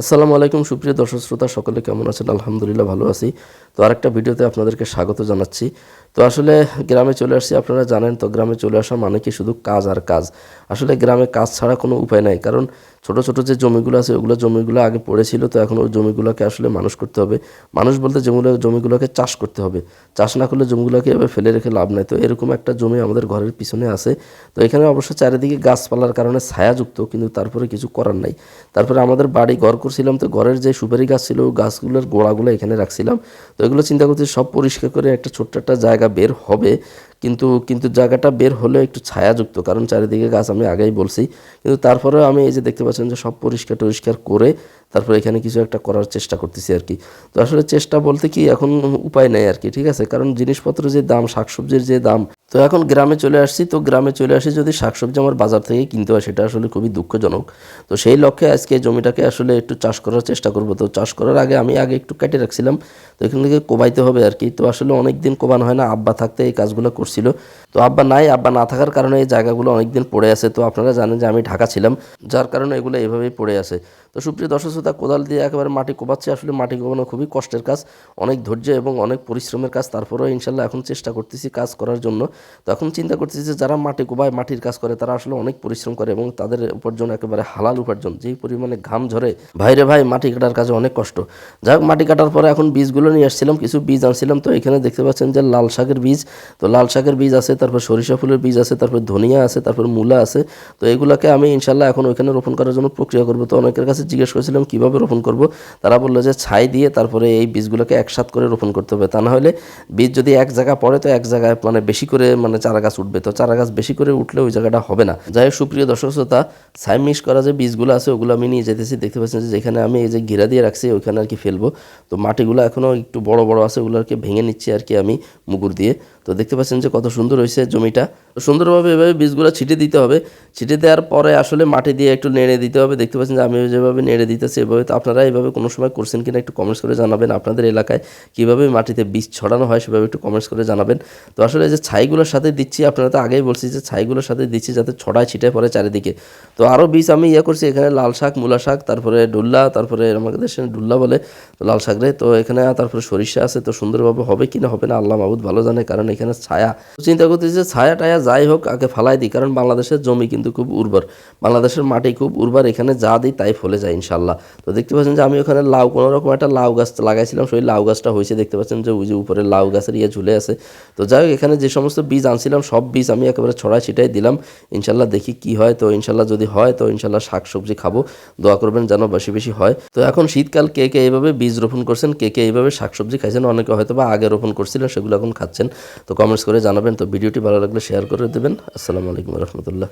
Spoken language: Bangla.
আসসালামু আলাইকুম, সুপ্রিয় দর্শক শ্রোতা, সকলে কেমন আছেন? আলহামদুলিল্লাহ ভালো আছি। তো আরেকটা ভিডিওতে আপনাদেরকে স্বাগত জানাচ্ছি। তো আসলে গ্রামে চলে আসছি, আপনারা জানেন, তো গ্রামে চলে আসা মানে কি শুধু কাজ আর কাজ? আসলে গ্রামে কাজ ছাড়া কোনো উপায় নাই, কারণ ছোট ছোট যে জমিগুলো আছে, ওগুলো জমিগুলো আগে পড়েছিল তো এখন ওই জমিগুলোকে আসলে মানুষ করতে হবে। মানুষ বলতে জমিগুলো, জমিগুলোকে চাষ করতে হবে। চাষ না করলে জমিগুলোকে এভাবে ফেলে রেখে লাভ নাই। তো এরকম একটা জমি আমাদের ঘরের পিছনে আছে। তো এখানে অবশ্য চারিদিকে গাছপালার কারণে ছায়াযুক্ত, কিন্তু তারপরে কিছু করার নাই। তারপরে আমাদের বাড়ি, ঘর করছিলাম, তো ঘরের যে সুপারি গাছ ছিল, গাছগুলোর গোড়াগুলো এখানে রাখছিলাম। তো এগুলো চিন্তা করছি সব পরিষ্কার করে একটা ছোট্ট একটা জায়গা বের হবে, কিন্তু কিন্তু জায়গাটা বের হলেও একটু ছায়াযুক্ত, কারণ চারিদিকে গাছ আমি আগেই বলছি। কিন্তু তারপরেও আমি এই যে দেখতে পাচ্ছেন যে সব পরিষ্কার টরিষ্কার করে তারপরে এখানে কিছু একটা করার চেষ্টা করতেছি আর কি। তো আসলে চেষ্টা বলতে কি এখন উপায় নেই আর কি, ঠিক আছে? কারণ জিনিসপত্র যে দাম, শাকসবজির যে দাম, তো এখন গ্রামে চলে আসছি, তো গ্রামে চলে আসি যদি শাকসবজি আমার বাজার থেকে কিনতে হয়, সেটা আসলে খুবই দুঃখজনক। তো সেই লক্ষ্যে আজকে জমিটাকে আসলে একটু চাষ করার চেষ্টা করব। তো চাষ করার আগে আমি আগে একটু কেটে রাখছিলাম, তো এখান থেকে কোবাইতে হবে আর কি। তো আসলে অনেক দিন কোবানো হয় না, আব্বা থাকতে এই কাজগুলো করছিল। তো আব্বা নাই, আব্বা না থাকার কারণে এই জায়গাগুলো অনেক দিন পড়ে আছে। তো আপনারা জানেন যে আমি ঢাকা ছিলাম, যার কারণে এগুলো এভাবেই পড়ে আছে। তো সুপ্রিয় দর্শক শ্রোতা, কোদাল দিয়ে একেবারে মাটি কোবাচ্ছে আসলে মাটি কোবানো খুবই কষ্টের কাজ, অনেক ধৈর্য এবং অনেক পরিশ্রমের কাজ। তারপরেও ইনশাল্লাহ এখন চেষ্টা করতেছি কাজ করার জন্য। তো এখন চিন্তা করতেছি যে যারা মাটি কোবায় মাটির কাজ করে, তারা আসলে অনেক পরিশ্রম করে এবং তাদের উপার্জন একেবারে হালাল উপার্জন, যেই পরিমাণে ঘাম ঝরে। ভাইরে ভাই, মাটি কাটার কাজে অনেক কষ্ট। যাই হোক মাটি কাটার পরে এখন বীজগুলো নিয়ে আসছিলাম, কিছু বীজ আনছিলাম। তো এখানে দেখতে পাচ্ছেন যে লাল শাকের বীজ, তো লাল শাকের বীজ আছে, তারপর সরিষা ফুলের বীজ আছে, তারপর ধনিয়া আছে, তারপর মূলা আছে। তো এগুলোকে আমি ইনশাল্লাহ এখন ওইখানে রোপণ করার জন্য প্রক্রিয়া করব। তো অনেকের কাছে জিজ্ঞেস করেছিলাম, কীভাবে রোপণ করব? তারা বলল যে, ছাই দিয়ে তারপরে এই বীজগুলোকে একসাথ করে রোপণ করতে হবে। তা না হলে বীজ যদি এক জায়গা পড়ে, তো এক জায়গায় মানে বেশি করে মানে চারা গাছ উঠবে। তো চারা গাছ বেশি করে উঠলে ওই জায়গাটা হবে না। যাই হোক, সুপ্রিয় দর্শক শ্রোতা ছাই মিক্স করা যে বীজগুলো আছে, ওগুলো আমি নিয়ে যেতেছি। দেখতে পাচ্ছেন যে যেখানে আমি এই যে ঘিরা দিয়ে রাখছি, ওইখানে আর কি ফেলব। তো মাটিগুলো এখনও একটু বড় বড় আছে, ওগুলো আর কি ভেঙে নিচ্ছি আর কি আমি মুগুর দিয়ে। তো দেখতে পাচ্ছেন যে কত সুন্দর হয়েছে জমিটা। তো সুন্দরভাবে এভাবে বীজগুলো ছিটে দিতে হবে। ছিটে দেওয়ার পরে আসলে মাটি দিয়ে একটু নেড়ে দিতে হবে। দেখতে পাচ্ছেন যে আমি যেভাবে নেড়ে দিতেছি, এভাবে তো আপনারা এভাবে কোনো সময় করছেন কিনা একটু কমেন্টস করে জানাবেন আপনাদের এলাকায়। কীভাবে মাটিতে বীজ ছড়ানো হয় সেভাবে একটু কমেন্টস করে জানাবেন। তো আসলে যে ছাইগুলোর সাথে দিচ্ছি, আপনারা তো আগেই বলছি যে ছাইগুলোর সাথে দিচ্ছি যাতে ছড়ায় ছিটে পড়ে চারিদিকে। তো আরও বীজ আমি ইয়ে করছি, এখানে লাল শাক, মূলা শাক, তারপরে ডুল্লা, তারপরে আমাদের দেশে ডুল্লা বলে, তো লাল শাক রে, তো এখানে তারপরে সরিষা আছে, তো সুন্দরভাবে হবে কি না হবে না আল্লাহ মাহবুদ ভালো জানে, কারণ এখানে ছায়া। চিন্তা করতেছি যে ছায়া টায়া যাই হোক, আগে ফালাই দিই, কারণ বাংলাদেশের জমি কিন্তু খুব উর্বর, বাংলাদেশের মাটি খুব উর্বর, এখানে যা দিই তাই ফলে যায় ইনশাল্লাহ তো দেখতে পাচ্ছেন যে আমি ওখানে লাউ, কোনো রকম একটা লাউ গাছ লাগাইছিলাম, সেই লাউ গাছটা হয়েছে। দেখতে পাচ্ছেন যে ওই যে উপরে লাউ গাছের ইয়ে ঝুলে আছে। তো যাই হোক, এখানে যে সমস্ত বীজ আনছিলাম, সব বীজ আমি একেবারে ছড়াই ছিটাই দিলাম। ইনশাল্লাহ দেখি কি হয়। তো ইনশাল্লাহ যদি হয়, তো ইনশাল্লাহ শাক সবজি খাব। দোয়া করবেন যেন বেশি বেশি হয়। তো এখন শীতকাল, কে কে এইভাবে বীজ রোপণ করছেন, কে কে এইভাবে শাক সবজি খাইছেন, অনেকে হয়তো বা আগে রোপণ করছিলেন, সেগুলো এখন খাচ্ছেন। তো কমেন্টস করে জানাবেন। তো ভিডিওটি ভালো লাগলে শেয়ার করে দেবেন। আসসালামু আলাইকুম রহমতুল্লাহ।